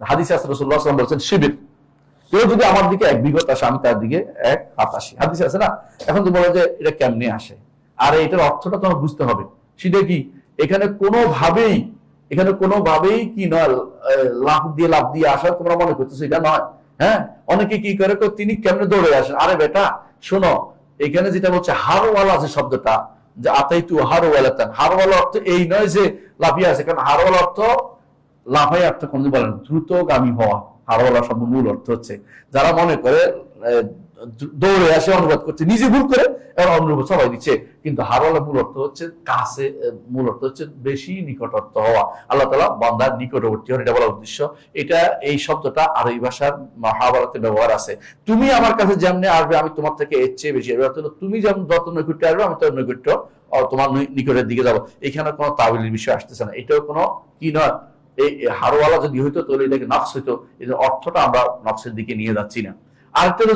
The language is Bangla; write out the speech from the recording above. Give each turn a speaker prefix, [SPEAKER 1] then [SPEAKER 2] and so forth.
[SPEAKER 1] হাদিস রসুল্লাহ সাল্লাম বলছেন, শিবির। কেউ যদি আমার দিকে এক বিগত আসে, আমি তার দিকে এক হাত আসি। হাদিস আছে না? এখন তো বলে যে, এটা কেমনে আসে? আর এটার অর্থটা তোমার বুঝতে হবে। সেটা কি? এখানে কোনোভাবেই এখানে কোনোভাবেই কি নয় লাভ দিয়ে লাভ দিয়ে আসা তোমরা মনে করতেছো এটা নয়। হ্যাঁ? অনেকে কি করে? তিনি কেমনে দৌড়ে আসেন? আরে বেটা, শোনো, এখানে যেটা বলছে, হারওয়ালা যে শব্দটা, যে আতাই তু হারওয়ালাতান, হারওয়ালা অর্থ এই নয় যে লাফিয়ে আছে কারণ হারওয়ালা অর্থ লাফাই অর্থ কোনদিন বলেন, দ্রুতগামী হওয়া। হারওয়ালা শব্দ মূল অর্থ হচ্ছে, যারা মনে করে দৌড়ে আসে, অনুবাদ করছে, নিজে ভুল করে, এবার অনুবাদ সবাই দিচ্ছে। কিন্তু হারওয়ালা মূল অর্থ হচ্ছে কাছে মূল অর্থ হচ্ছে বেশি নিকটত্ব হওয়া। আল্লাহ তালা বান্দার নিকটবর্তী হন, এটা বলার উদ্দেশ্য। এটা, এই শব্দটা আরবি ভাষার মহাভারতে ব্যবহার আছে। তুমি আমার কাছে যেমনি আসবে, আমি তোমার থেকে এর চেয়ে বেশি হলো তুমি যেমন যত নৈকট্য আসবে, আমি তোর নৈকট্য তোমার নিকটের দিকে যাব। এখানে কোনো তাবিলের বিষয় আসতেছে না। এটাও কোনো কি নয় এই হারওয়ালা যদি হইতো, তাহলে এটাকে নকশ হইতো। এই যে অর্থটা আমরা নকশের দিকে নিয়ে যাচ্ছি না। হলো